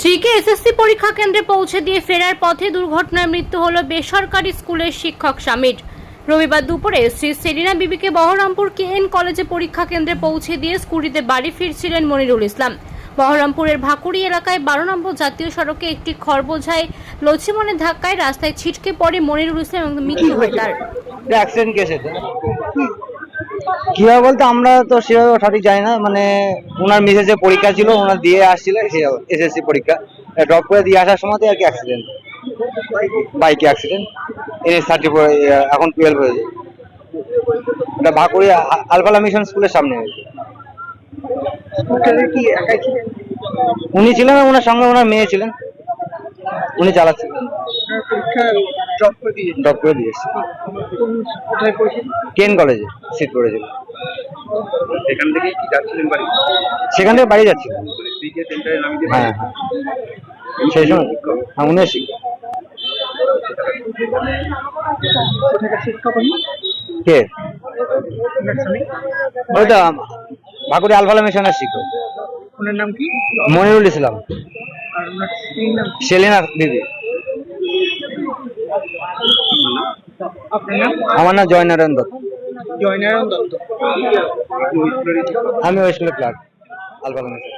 এদিকে এসএসসি পরীক্ষা কেন্দ্রে পৌঁছে দিয়ে ফেরার পথে দুর্ঘটনায় মৃত্যু হলো বেসরকারি স্কুলের শিক্ষক স্বামীর। রবিবার দুপুরে শ্রী সেলিনা বিবিকে বহরমপুর কে এন কলেজে পরীক্ষা কেন্দ্রে পৌঁছে দিয়ে স্কুটিতে বাড়ি ফিরছিলেন মনিরুল ইসলাম। বহরমপুরের ভাকুড়ি এলাকায় বারো নম্বর জাতীয় সড়কে একটি খড়বোঝায় লছিমনের ধাক্কায় রাস্তায় ছিটকে পড়ে মনিরুল ইসলাম এবং মৃত্যু হয় তার। কীভাবে বলতে আমরা তো সেভাবে সঠিক জানি না মানে ওনার মিসেসের পরীক্ষা ছিল ওনার দিয়ে আসছিল এসএসসি পরীক্ষা ড্রপ করে দিয়ে আসার সময় আর কি অ্যাক্সিডেন্ট বাইকে অ্যাক্সিডেন্ট এনএস থার্টি ফোর এখন টুয়েলভ হয়েছে। এটা ভাকুড়ি আলফালা মিশন স্কুলের সামনে হয়েছে। কি উনি ছিলেন ওনার সঙ্গে ওনার মেয়ে ছিলেন। উনি চালাচ্ছিলেন। আপনার পরীক্ষা ড্রপ করে দিয়ে ড্রপ করে দিয়ে এসেছে কোন কোথায় পড়েছেন? কেন কলেজে সিট পড়েছিল। সেখান থেকে কি যাচ্ছিলেন বাড়ি? সেখান থেকে বাড়ি যাচ্ছিলেন স্পিকে সেন্টারে নামিয়ে হ্যাঁ হ্যাঁ। সেই সময়। হ্যাঁ উনি শিক্ষক কোথাকার শিক্ষক উনি কে ওইটা ভাকুড়ি আলফালা মিশনের শিক্ষক। ওনার নাম কি? মনিরুল ইসলাম? সেলিনা দিদি। আমার নাম জয়নারায়ণ দত্ত। জয়নারায়ণ দত্ত। আমি ওয়েস্ট ক্লার্ক মিশন